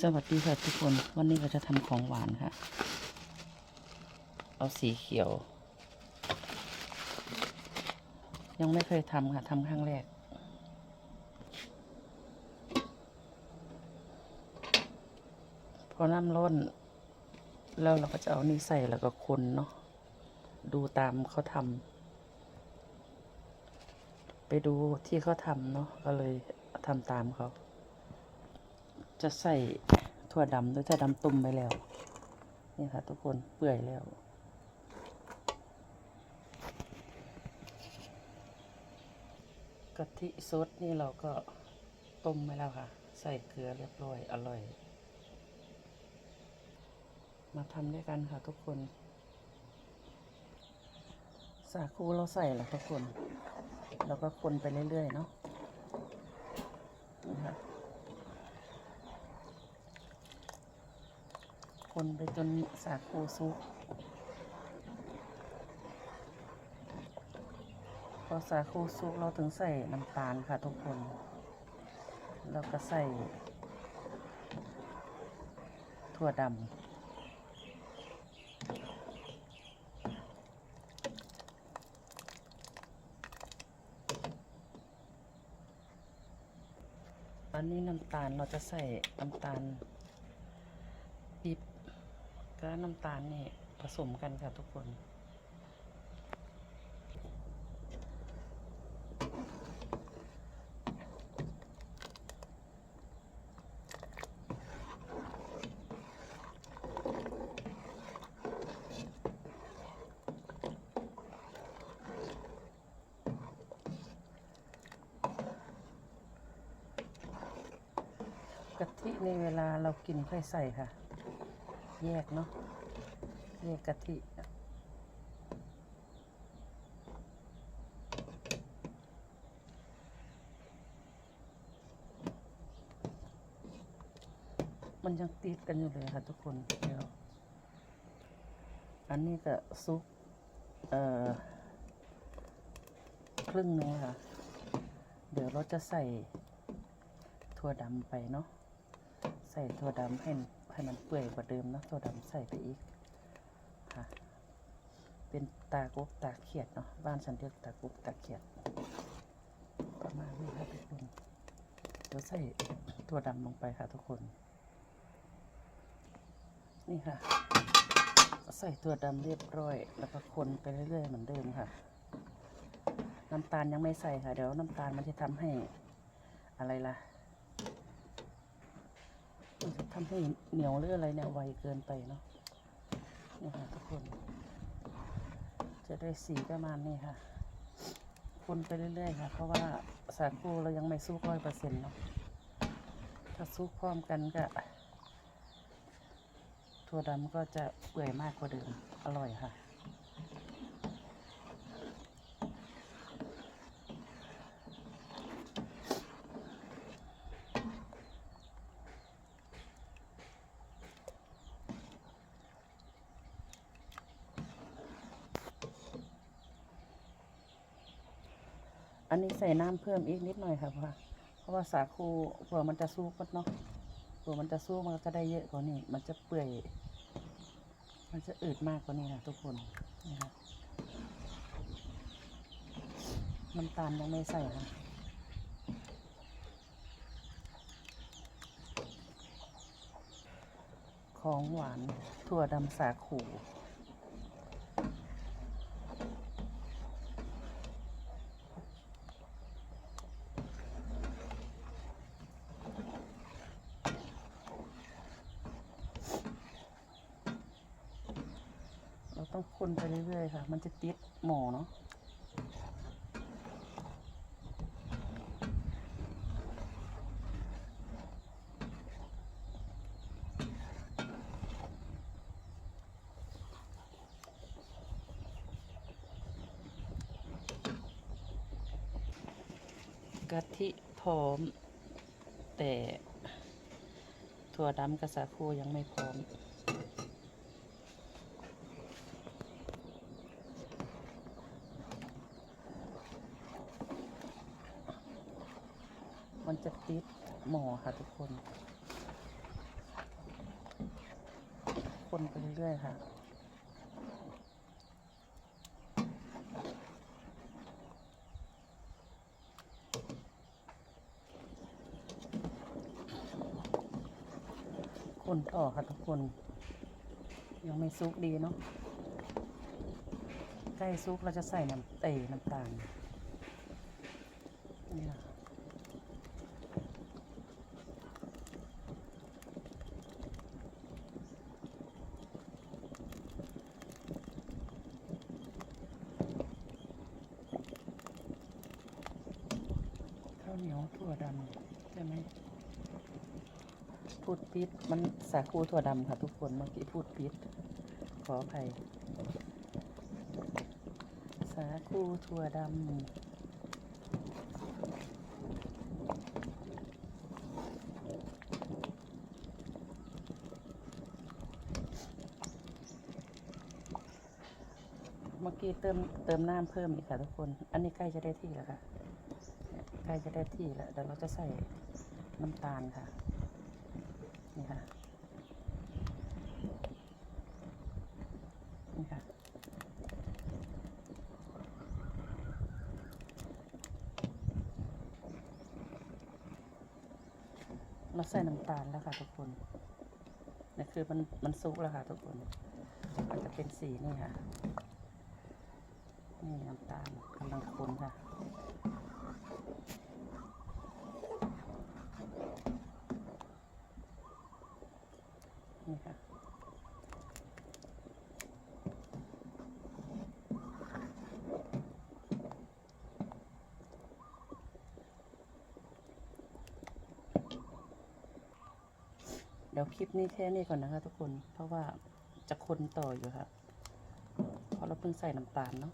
สวัสดีค่ะทุกคนวันนี้เราจะทำของหวานค่ะ เอาสีเขียว ยังไม่เคยทำค่ะทำครั้งแรก พอน้ำร้อนแล้วเราก็จะเอานี่ใส่แล้วก็คนเนาะดูตามเขาทำไปดูที่เขาทำเนาะก็เลยทำตามเขา จะใส่ถั่วดำด้วยถั่วดำตุ่มไปแล้ว นี่ค่ะทุกคนเปื่อยแล้ว กะทิซดนี่เราก็ต้มไปแล้วค่ะ ใส่เกลือเรียบร้อย อร่อย มาทำด้วยกันค่ะทุกคน สาคูเราใส่แล้วทุกคนแล้วก็คนไปเรื่อยๆเนาะนี่ค่ะ คนไปจนสาคูซุกพอสาคูซุกเราถึงใส่น้ำตาลค่ะทุกคน แล้วก็ใส่ ถั่วดำอันนี้น้ำตาลเราจะใส่น้ำตาล ก็น้ำตาลนี่ผสมกันค่ะทุกคนกะทิในเวลาเรากินค่อยใส่ค่ะ แยกเนาะแยกกะทิมันยังติดกันอยู่เลยค่ะทุกคนเดี๋ยวอันนี้ก็ซุปเอ่อครึ่งนึงค่ะ เดี๋ยวเราจะใส่ถั่วดำไปเนาะ ใส่ถั่วดำให้ ให้มันเปื่อยกว่าเดิมนะถั่วดำใส่ไปอีกค่ะเป็นตากบตาเขียดเนาะบ้านฉันเรียกตากบตาเขียด ประมาณนี้ค่ะทุกคนเดี๋ยวใส่ถั่วดำลงไปค่ะทุกคน นี่ค่ะ ใส่ถั่วดำเรียบร้อย แล้วก็คนไปเรื่อยๆเหมือนเดิมค่ะ น้ำตาลยังไม่ใส่ค่ะ เดี๋ยวน้ำตาลมันจะทำให้อะไรล่ะ มันจะทำให้เหนียวหรืออะไรเนี่ยไวเกินไปเนาะนี่ค่ะทุกคน จะได้สีประมาณนี้ค่ะคนไปเรื่อยๆค่ะ เพราะว่าสาคูเรายังไม่ซุกร้อยเปอร์เซ็นต์เนาะถ้าซุกพร้อมกันก็ถั่วดำก็จะเปื่อยมากกว่าเดิมอร่อยค่ะ อันนี้ใส่น้ำเพิ่มอีกนิดหน่อยค่ะเพราะว่าเพราะว่าสาคูเผื่อมันจะสู้ก็เนาะเผื่อมันจะสู้มันก็จะได้เยอะกว่านี้ มันจะเปื่อย มันจะอืดมากกว่านี้ค่ะทุกคนนี่ค่ะน้ำตาลยังไม่ใส่ค่ะของหวานถั่วดำสาคู ต้องคนไปเรื่อยๆค่ะ มันจะติดหมอเนาะกะทิพร้อม แต่ถั่วดำกับสาคูยังไม่พร้อม มันจะติดหมอค่ะทุกคน คนไปเรื่อยๆค่ะคนต่อค่ะทุกคน ยังไม่ซุกดีเนาะใกล้ซุกเราจะใส่น้ำเตยน้ำตาลนี่ค่ะ เหนียวถั่วดำใช่ไหมพูดปิดมันสาคูถั่วดำค่ะทุกคนเมื่อกี้พูดปิดขออภัยสาคูถั่วดำเมื่อกี้เติมเติมน้ำเพิ่มอีกค่ะทุกคน อันนี้ใกล้จะได้ที่แล้วค่ะ ใกล้จะได้ที่แล้วเดี๋ยวเราจะใส่น้ำตาลค่ะ นี่ค่ะ นี่ค่ะ เราใส่น้ำตาลแล้วค่ะทุกคนนี่คือมันมันซุกแล้วค่ะทุกคน มันจะเป็นสีนี่ค่ะ นี่น้ำตาลกำลังคนค่ะ นี่ค่ะเดี๋ยวคลิปนี้แค่นี้ก่อนนะคะทุกคน เพราะว่าจะคนต่ออยู่ค่ะ เพราะเราเพิ่งใส่น้ำตาลเนาะ